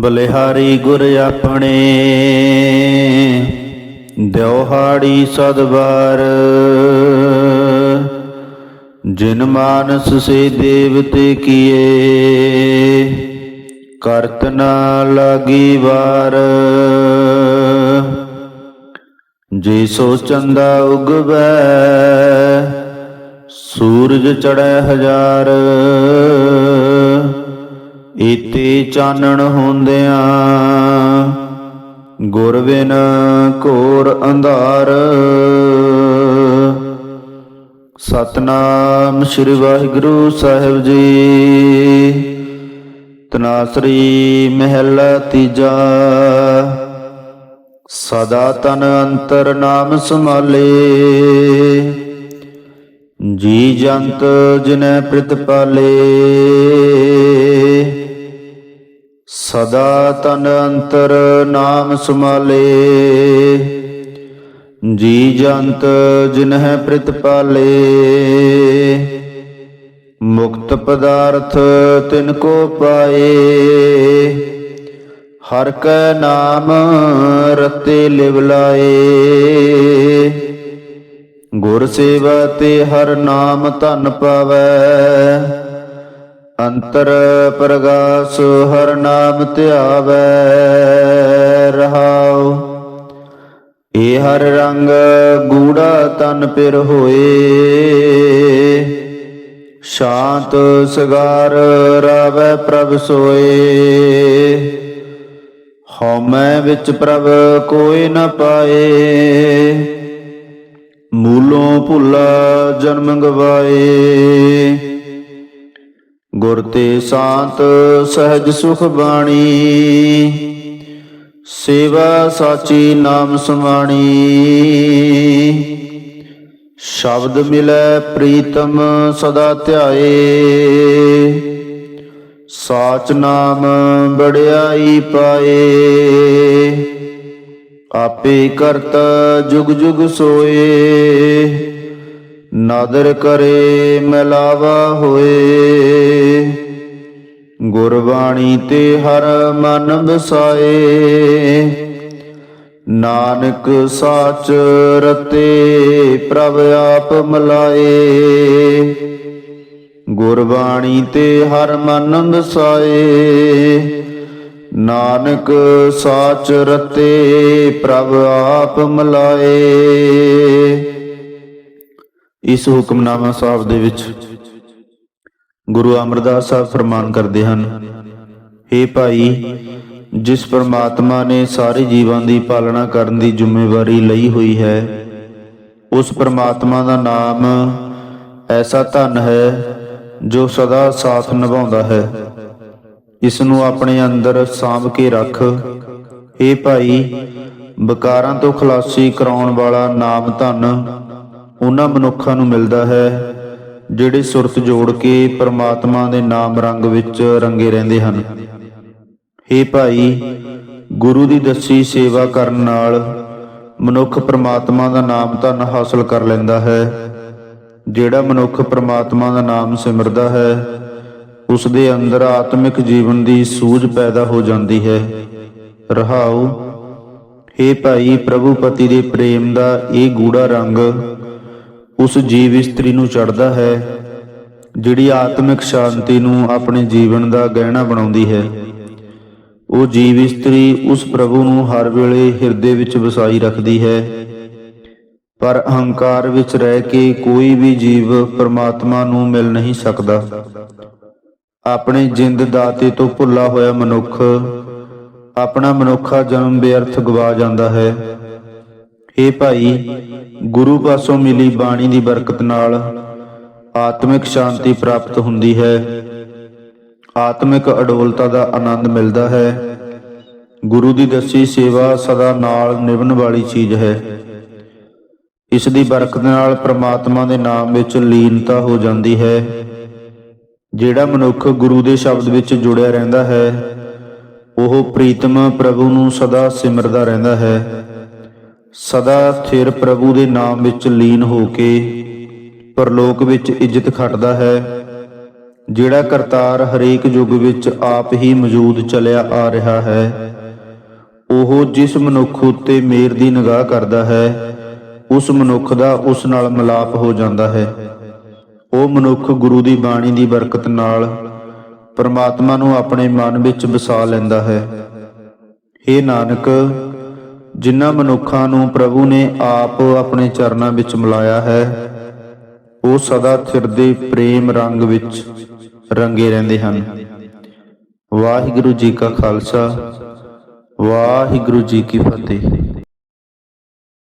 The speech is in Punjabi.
ਬਲਿਹਾਰੀ ਗੁਰ ਆਪਣੇ। ਦਿਉਹਾੜੀ ਸਦਵਾਰ ਜਿਨ ਮਾਨਸ ਸੇ ਦੇਵਤੇ ਕੀਏ, ਕਰਤ ਨਾ ਲਾਗੀ ਵਾਰ। ਜੇ ਸੋ ਚੰਦਾ ਉਗਵੈ, ਸੂਰਜ ਚੜੈ ਹਜ਼ਾਰ। ਈਤੇ ਚਾਨਣ ਹੁੰਦਿਆਂ ਗੁਰਵਿਨ ਕੋਰ ਅੰਧਾਰ। ਸਤਨਾਮ ਸ੍ਰੀ ਵਾਹਿਗੁਰੂ ਸਾਹਿਬ ਜੀ। ਤਨਾਸਰੀ ਮਹਿਲਾ ਤੀਜਾ। ਸਦਾ ਤਨ ਅੰਤਰ ਨਾਮ ਸਮਾਲੇ ਜੀ ਜੰਤ ਜਿਨੈ ਪ੍ਰਤਪਾਲੇ ਸਦਾ ਤਨ ਅੰਤਰ ਨਾਮ ਸਮਾਲੇ ਜੀ ਜੰਤ ਜਿਨਹਿ ਪ੍ਰਤਪਾਲੇ ਮੁਕਤ ਪਦਾਰਥ ਤਿਨ ਕੋ ਪਾਏ। ਹਰ ਕੈ ਨਾਮ ਰਤੇ ਲਿਵ ਲਾਏ। ਗੁਰ ਸੇਵਾ ਤੇ ਹਰ ਨਾਮ ਧਨ ਪਾਵੈ। ਅੰਤਰ ਪ੍ਰਗਾਸ ਹਰ ਨਾਮ ਧਿਆਵੈ, ਰਹਾਉ। ਏ ਹਰ ਰੰਗ ਗੂੜਾ ਤਨ ਪਿਰ ਹੋਏ। ਸ਼ਾਂਤ ਸਗਾਰ ਰਾਵੈ ਪ੍ਰਭ ਸੋਏ। ਹਉਮੈ ਵਿੱਚ ਪ੍ਰਭ ਕੋਈ ਨ ਪਾਏ। ਮੂਲੋਂ ਭੁੱਲਾ ਜਨਮ ਗਵਾਏ। ਤੇ ਸ਼ਾਂਤ ਸਹਿਜ ਸੁਖ ਬਾਣੀ। ਸੇਵਾ ਸਾਚੀ ਨਾਮ ਸਮਾਣੀ ਸ਼ਬਦ ਮਿਲੈ ਪ੍ਰੀਤਮ ਸਦਾ ਧਿਆਏ। ਸਾਚ ਨਾਮ ਬੜਿਆਈ ਪਾਏ। ਆਪੇ ਕਰਤ ਜੁਗ ਜੁਗ ਸੋਏ। ਨਾਦਰ ਕਰੇ ਮਿਲਾਵਾ ਹੋਏ। ਗੁਰਬਾਣੀ ਤੇ ਹਰ ਮਨ ਵਸਾਏ। ਨਾਨਕ ਸਾਚ ਰਤੇ ਪ੍ਰਭ ਆਪ ਮਲਾਏ। ਗੁਰਬਾਣੀ ਤੇ ਹਰ ਮਨ ਵਸਾਏ। ਨਾਨਕ ਸਾਚ ਰਤੇ ਪ੍ਰਭ ਆਪ ਮਲਾਏ। ਇਸ ਹੁਕਮਨਾਮਾ ਸਾਹਿਬ ਦੇ ਵਿੱਚ ਗੁਰੂ ਅਮਰਦਾਸ ਸਾਹਿਬ ਫਰਮਾਨ ਕਰਦੇ ਹਨ हे ਭਾਈ, ਜਿਸ ਪਰਮਾਤਮਾ ਨੇ ਸਾਰੇ ਜੀਵਾਂ ਦੀ ਪਾਲਣਾ ਕਰਨ ਦੀ ਜ਼ਿੰਮੇਵਾਰੀ ਲਈ ਹੋਈ ਹੈ, ਉਸ ਪਰਮਾਤਮਾ ਦਾ ਨਾਮ ਐਸਾ ਧਨ ਹੈ ਜੋ ਸਦਾ ਸਾਥ ਨਿਭਾਉਂਦਾ ਹੈ। ਇਸ ਨੂੰ ਆਪਣੇ ਅੰਦਰ ਸਾਂਭ ਕੇ ਰੱਖ। हे ਭਾਈ, ਵਿਕਾਰਾਂ ਤੋਂ ਖਲਾਸੀ ਕਰਾਉਣ ਵਾਲਾ ਨਾਮ ਧਨ ਉਹਨਾਂ ਮਨੁੱਖਾਂ ਨੂੰ ਮਿਲਦਾ ਹੈ ਜਿਹੜੇ ਸੁਰਤ ਜੋੜ ਕੇ ਪਰਮਾਤਮਾ ਦੇ ਨਾਮ ਰੰਗ ਵਿੱਚ ਰੰਗੇ ਰਹਿੰਦੇ ਹਨ। हे ਭਾਈ, ਗੁਰੂ ਦੀ ਦੱਸੀ ਸੇਵਾ ਕਰਨ ਨਾਲ ਮਨੁੱਖ ਪਰਮਾਤਮਾ ਦਾ ਨਾਮ ਧਨ ਹਾਸਲ ਕਰ ਲੈਂਦਾ ਹੈ। ਜਿਹੜਾ ਮਨੁੱਖ ਪਰਮਾਤਮਾ ਦਾ ਨਾਮ ਸਿਮਰਦਾ ਹੈ ਉਸ ਦੇ ਅੰਦਰ ਆਤਮਿਕ ਜੀਵਨ ਦੀ ਸੂਝ ਪੈਦਾ ਹੋ ਜਾਂਦੀ ਹੈ। ਰਹਾਉ हे ਭਾਈ ਪ੍ਰਭੂ ਪਤੀ ਦੇ ਪ੍ਰੇਮ ਦਾ ਇਹ ਗੂੜਾ ਰੰਗ ਉਸ ਜੀਵ ਇਸਤਰੀ ਨੂੰ ਚੜਦਾ ਹੈ, ਜਿਹੜੀ ਆਤਮਿਕ ਸ਼ਾਂਤੀ ਨੂੰ ਆਪਣੇ ਜੀਵਨ ਦਾ ਗਹਿਣਾ ਬਣਾਉਂਦੀ ਹੈ। ਉਹ ਜੀਵ ਇਸਤਰੀ ਉਸ ਪ੍ਰਭੂ ਨੂੰ ਹਰ ਵੇਲੇ ਹਿਰਦੇ ਵਿੱਚ ਵਸਾਈ ਰੱਖਦੀ ਹੈ। ਪਰ ਅਹੰਕਾਰ ਵਿੱਚ ਰਹਿ ਕੇ ਕੋਈ ਵੀ ਜੀਵ ਪਰਮਾਤਮਾ ਨੂੰ ਮਿਲ ਨਹੀਂ ਸਕਦਾ। ਆਪਣੇ ਜਿੰਦ ਦਾਤੇ ਤੋਂ ਭੁੱਲਾ ਹੋਇਆ ਮਨੁੱਖ ਆਪਣਾ ਮਨੁੱਖਾ ਜਨਮ ਬੇਅਰਥ ਗਵਾ ਜਾਂਦਾ ਹੈ। ਏ ਭਾਈ, ਗੁਰੂ ਪਾਸੋਂ ਮਿਲੀ ਬਾਣੀ ਦੀ ਬਰਕਤ ਨਾਲ ਆਤਮਿਕ ਸ਼ਾਂਤੀ ਪ੍ਰਾਪਤ ਹੁੰਦੀ ਹੈ। ਆਤਮਿਕ ਅਡੋਲਤਾ ਦਾ ਆਨੰਦ ਮਿਲਦਾ ਹੈ। ਗੁਰੂ ਦੀ ਦੱਸੀ ਸੇਵਾ ਸਦਾ ਨਾਲ ਨਿਭਣ ਵਾਲੀ ਚੀਜ਼ ਹੈ। ਇਸ ਦੀ ਬਰਕਤ ਨਾਲ ਪ੍ਰਮਾਤਮਾ ਦੇ ਨਾਮ ਵਿੱਚ ਲੀਨਤਾ ਹੋ ਜਾਂਦੀ ਹੈ। ਜਿਹੜਾ ਮਨੁੱਖ ਗੁਰੂ ਦੇ ਸ਼ਬਦ ਵਿੱਚ ਜੁੜਿਆ ਰਹਿੰਦਾ ਹੈ, ਉਹ ਪ੍ਰੀਤਮ ਪ੍ਰਭੂ ਨੂੰ ਸਦਾ ਸਿਮਰਦਾ ਰਹਿੰਦਾ ਹੈ। ਸਦਾ ਸਥਿਰ ਪ੍ਰਭੂ ਦੇ ਨਾਮ ਵਿੱਚ ਲੀਨ ਹੋ ਕੇ ਪਰਲੋਕ ਵਿੱਚ ਇੱਜ਼ਤ ਖੱਟਦਾ ਹੈ, ਜਿਹੜਾ ਕਰਤਾਰ ਹਰੇਕ ਯੁੱਗ ਵਿੱਚ ਆਪ ਹੀ ਮੌਜੂਦ ਚਲਿਆ ਆ ਰਿਹਾ ਹੈ, ਉਹ ਜਿਸ ਮਨੁੱਖ ਉੱਤੇ ਮੇਰ ਦੀ ਨਿਗਾਹ ਕਰਦਾ ਹੈ, ਉਸ ਮਨੁੱਖ ਦਾ ਉਸ ਨਾਲ ਮਿਲਾਪ ਹੋ ਜਾਂਦਾ ਹੈ। ਉਹ ਮਨੁੱਖ ਗੁਰੂ ਦੀ ਬਾਣੀ ਦੀ ਬਰਕਤ ਨਾਲ ਪਰਮਾਤਮਾ ਨੂੰ ਆਪਣੇ ਮਨ ਵਿੱਚ ਵਸਾ ਲੈਂਦਾ ਹੈ। हे ਨਾਨਕ ਜਿਨ੍ਹਾਂ ਮਨੁੱਖਾਂ ਨੂੰ ਪ੍ਰਭੂ ਨੇ ਆਪ ਆਪਣੇ ਚਰਨਾਂ ਵਿੱਚ ਮਿਲਾਇਆ ਹੈ, ਉਹ ਸਦਾ ਥਿਰਦੇ ਪ੍ਰੇਮ ਰੰਗ ਵਿੱਚ ਰੰਗੇ ਰਹਿੰਦੇ ਹਨ। ਵਾਹਿਗੁਰੂ ਜੀ ਕਾ ਖਾਲਸਾ, ਵਾਹਿਗੁਰੂ ਜੀ ਕੀ ਫਤਿਹ।